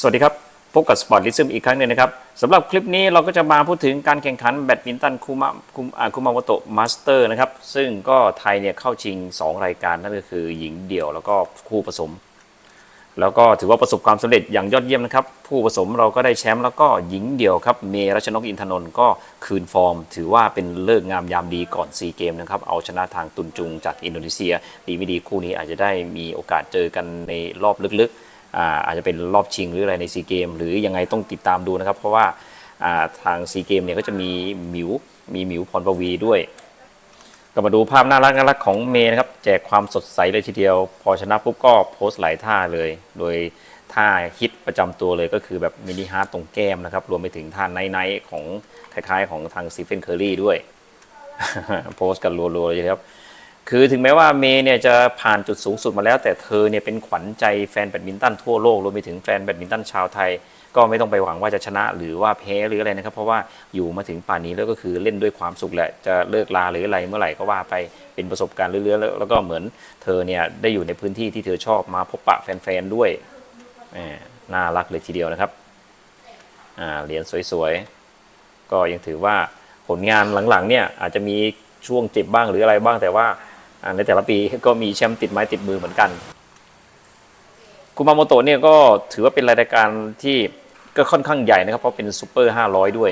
สวัสดีครับ พบกับ Sport l i s m อีกครั้งหนึ่งนะครับสำหรับคลิปนี้เราก็จะมาพูดถึงการแข่งขันแบดมินตันคูมาคุมอาคุมาโมโตะมาสเตอร์นะครับ ซึ่งก็ไทยเนี่ยเข้าชิง 2 รายการนั่นก็คือหญิงเดี่ยวแล้วก็คู่ผสม แล้วก็ถือว่าประสบความสำเร็จอย่างยอดเยี่ยมนะครับ ผู้ผสมเราก็ได้แชมป์แล้วก็หญิงเดี่ยวครับเมรัชนกอินทนนท์ก็คืนฟอร์ม ถือว่าเป็นเลิกงามยามดีก่อนซีเกมนะครับเอาชนะทางตุนจุงจากอินโดนีเซีย ดีไม่ดีคู่นี้อาจจะได้มีโอกาสเจอกันในรอบลึกๆ อาจจะเป็นรอบชิงหรืออะไรในซีเกมหรือยังไงต้องติดตามดูนะครับ เพราะว่าทางซีเกมเนี่ยก็จะมีหมิวมีหมิวพรปวีด้วย ก็มาดูภาพน่ารักน่ารักของเมย์นะครับ แจกความสดใสเลยทีเดียว พอชนะปุ๊บก็โพสต์หลายท่าเลย โดยท่าฮิตประจำตัวเลยก็คือแบบมินิฮาร์ตตรงแก้มนะครับ รวมไปถึงท่าไนท์ไนท์ของคล้ายๆ ของทางซีเฟนเคอรี่ด้วย โพสต์กันรัวๆเลยครับ คือถึงแม้ว่าเมย์เนี่ยจะผ่านจุดสูงสุดมาแล้วแต่เธอเนี่ยเป็นขวัญใจแฟนแบดมินตันทั่วโลกรวมไปถึงแฟนแบดมินตันชาวไทย ก็ไม่ต้องไปหวังว่าจะชนะหรือว่าแพ้หรืออะไรนะครับ เพราะว่าอยู่มาถึงป่านนี้แล้วก็คือเล่นด้วยความสุขแหละจะเลิกลาหรืออะไรเมื่อไหร่ก็ว่าไปเป็นประสบการณ์เรื่อยๆแล้วแล้วก็เหมือนเธอเนี่ยได้อยู่ในพื้นที่ที่เธอชอบมาพบปะแฟนๆด้วยน่ารักเลยทีเดียวนะครับเหรียญสวยๆก็ยังถือว่าผลงานหลังๆเนี่ยอาจจะมีช่วงเจ็บบ้างหรืออะไรบ้างแต่ว่า ในแต่ละปีก็มีแชมป์ติดไม้ติดมือเหมือนกันคุมาโมโตะเนี่ยก็ถือว่าเป็นรายการที่ก็ค่อนข้างใหญ่นะครับ เพราะเป็นซูเปอร์ 500 ด้วย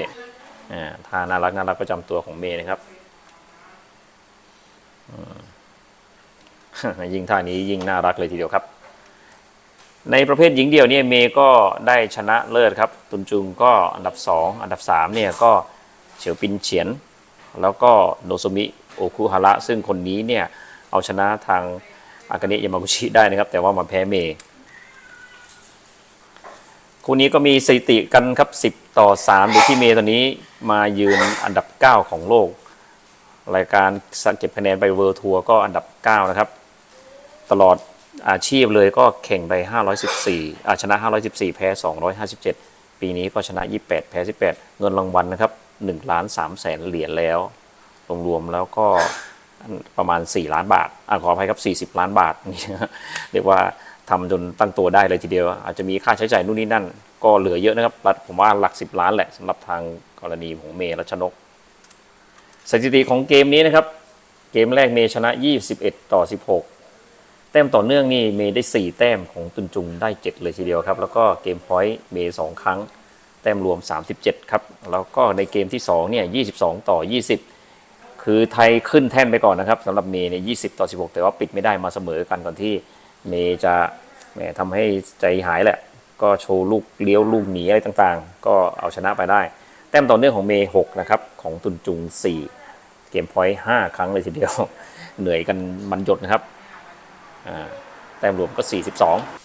ท่าน่ารักน่ารักประจำตัวของเมย์นะครับยิ่งท่านี้ยิ่งน่ารักเลยทีเดียวครับ ในประเภทหญิงเดี่ยวเนี่ยเมย์ก็ได้ชนะเลิศครับ ตุนจุงก็อันดับ 2 อันดับ 3 เนี่ยก็เฉียวปินเฉียน แล้วก็โนโซมิ โอคุฮาระ ซึ่งคนนี้เนี่ยเอาชนะทางอากาเนะยามากุชิได้นะครับ แต่ว่ามาแพ้เมย์คู่นี้ก็มีสถิติกันครับ 10 ต่อ3โดยที่เมย์ตอนนี้มายืนอันดับ 9 ของโลก รายการเก็บคะแนนไปเวิร์ทัวร์ก็อันดับ 9 นะครับ ตลอดอาชีพเลยก็แข่งไป 514อาชนะ 514 แพ้ 257 ปีนี้ก็ชนะ 28 แพ้ 18 เงินรางวัลนะครับ1ล้าน3แสนเหรียญแล้ว รวมๆแล้วก็ประมาณ 4 ล้านบาทอขออภัยครับ 40 ล้านบาทเรียกว่าทำจนตั้งตัวได้เลยทีเดียว อาจจะมีค่าใช้จ่ายนู่นนี่นั่น ก็เหลือเยอะนะครับ ผมว่าหลัก 10 ล้านแหละสำหรับทางกรณีของเมย์รัชนก สถิติของเกมนี้นะครับ เกมแรกเมย์ชนะ 21 ต่อ 16 แต้มต่อเนื่องนี่เมย์ได้ 4 แต้มของตุนจุงได้ 7 เลยทีเดียวครับ แล้วก็เกมพอยต์เมย์2ครั้ง แต้มรวม 37 ครับ แล้วก็ในเกมที่2เนี่ย22 ต่อ 20 คือไทยขึ้นแท่นไปก่อนนะครับสำหรับเมย์เนี่ย20ต่อ 16 แต่ว่าปิดไม่ได้มาเสมอกันก่อนที่เมย์จะแหมทำให้ใจหายแหละ ก็โชว์ลูกเลี้ยวลูกหนีอะไรต่างๆ ก็เอาชนะไปได้ แต้มต่อเนื่องของเมย์6นะครับของตุนจุง 4 เกมพอยต์5ครั้งเลยทีเดียว เหนื่อยกันมันหยดนะครับแต้มรวมก็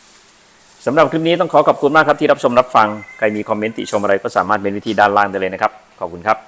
42สำหรับคลิปนี้ต้องขอขอบคุณมากครับที่รับชมรับฟัง ใครมีคอมเมนต์ติชมอะไรก็สามารถเป็นวิธีด้านล่างได้เลยนะครับ ขอบคุณครับ